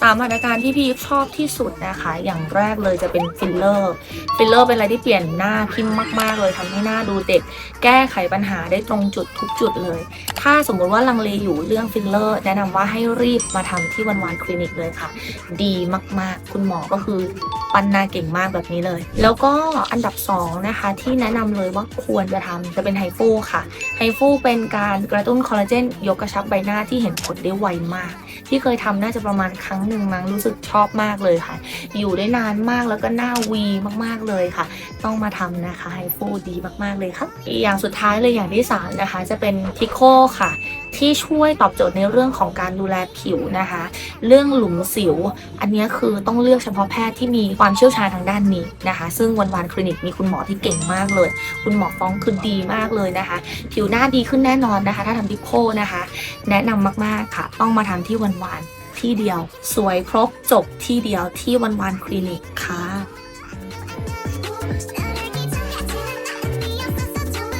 สามอาการที่พี่ชอบที่สุดนะคะ อย่างแรกเลยจะเป็นฟิลเลอร์ ฟิลเลอร์เป็นอะไรที่เปลี่ยนหน้าพิมพ์มากๆ เลยทำให้หน้าดูเด็ก แก้ไขปัญหาได้ตรงจุดทุกจุดเลย ถ้าสมมุติว่าลังเลอยู่เรื่องฟิลเลอร์ แนะนำว่าให้รีบมาทำที่วันวานคลินิกเลยค่ะ ดีมากๆ คุณหมอก็คือ ปันหนาเก่งมากแบบนี้เลย แล้วก็อันดับสองนะคะ ที่แนะนำเลยว่าควรจะทำจะเป็นไฮฟูค่ะไฮฟูเป็นการกระตุ้นคอลลาเจนยกกระชับใบหน้าที่เห็นผลได้ไวมาก ที่เคยทำน่าจะประมาณครั้งหนึ่งมั้งรู้สึกชอบมากเลยค่ะ อยู่ได้นานมากแล้วก็หน้าวีมากๆเลยค่ะ ต้องมาทำนะคะไฮฟูดีมากๆเลยค่ะอีกอย่างสุดท้ายเลยอย่างที่สามนะคะจะเป็นทิโคค่ะ ที่ช่วยตอบโจทย์ในเรื่องของการดูแลผิวนะคะ เรื่องหลุมสิว อันนี้คือต้องเลือกเฉพาะแพทย์ที่มีความเชี่ยวชาญทางด้านนี้นะคะ ซึ่งวันวานคลินิกมีคุณหมอที่เก่งมากเลย คุณหมอฟ้องคือดีมากเลยนะคะ ผิวหน้าดีขึ้นแน่นอนนะคะ ถ้าทำดิโคนะคะ แนะนำมากๆค่ะ ต้องมาทำที่วันวานที่เดียว สวยครบจบที่เดียวที่วันวานคลินิกค่ะ